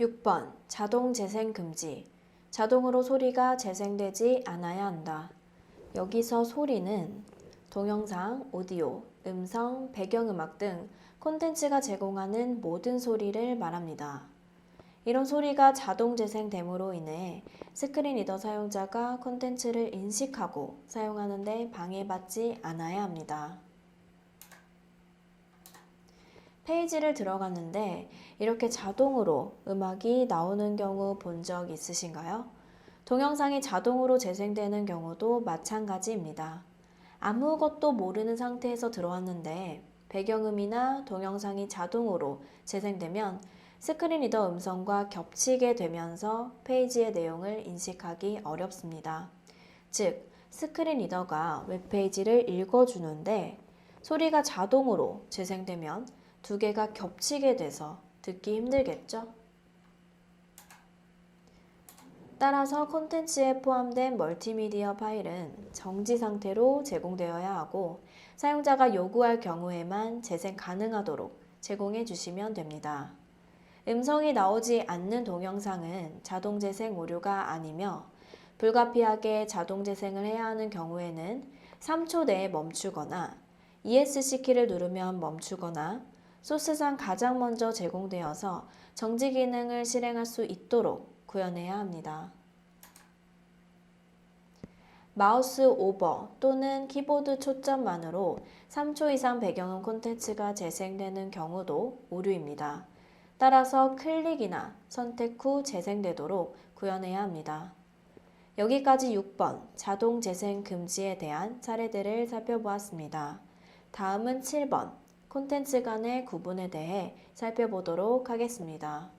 6번 자동 재생 금지. 자동으로 소리가 재생되지 않아야 한다. 여기서 소리는 동영상, 오디오, 음성, 배경음악 등 콘텐츠가 제공하는 모든 소리를 말합니다. 이런 소리가 자동 재생됨으로 인해 스크린 리더 사용자가 콘텐츠를 인식하고 사용하는데 방해받지 않아야 합니다. 페이지를 들어갔는데 이렇게 자동으로 음악이 나오는 경우 본 적 있으신가요? 동영상이 자동으로 재생되는 경우도 마찬가지입니다. 아무것도 모르는 상태에서 들어왔는데 배경음이나 동영상이 자동으로 재생되면 스크린 리더 음성과 겹치게 되면서 페이지의 내용을 인식하기 어렵습니다. 즉, 스크린 리더가 웹페이지를 읽어주는데 소리가 자동으로 재생되면 두 개가 겹치게 돼서 듣기 힘들겠죠? 따라서 콘텐츠에 포함된 멀티미디어 파일은 정지 상태로 제공되어야 하고 사용자가 요구할 경우에만 재생 가능하도록 제공해 주시면 됩니다. 음성이 나오지 않는 동영상은 자동 재생 오류가 아니며 불가피하게 자동 재생을 해야 하는 경우에는 3초 내에 멈추거나 ESC 키를 누르면 멈추거나 소스상 가장 먼저 제공되어서 정지 기능을 실행할 수 있도록 구현해야 합니다. 마우스 오버 또는 키보드 초점만으로 3초 이상 배경음 콘텐츠가 재생되는 경우도 오류입니다. 따라서 클릭이나 선택 후 재생되도록 구현해야 합니다. 여기까지 6번 자동 재생 금지에 대한 사례들을 살펴보았습니다. 다음은 7번 콘텐츠 간의 구분에 대해 살펴보도록 하겠습니다.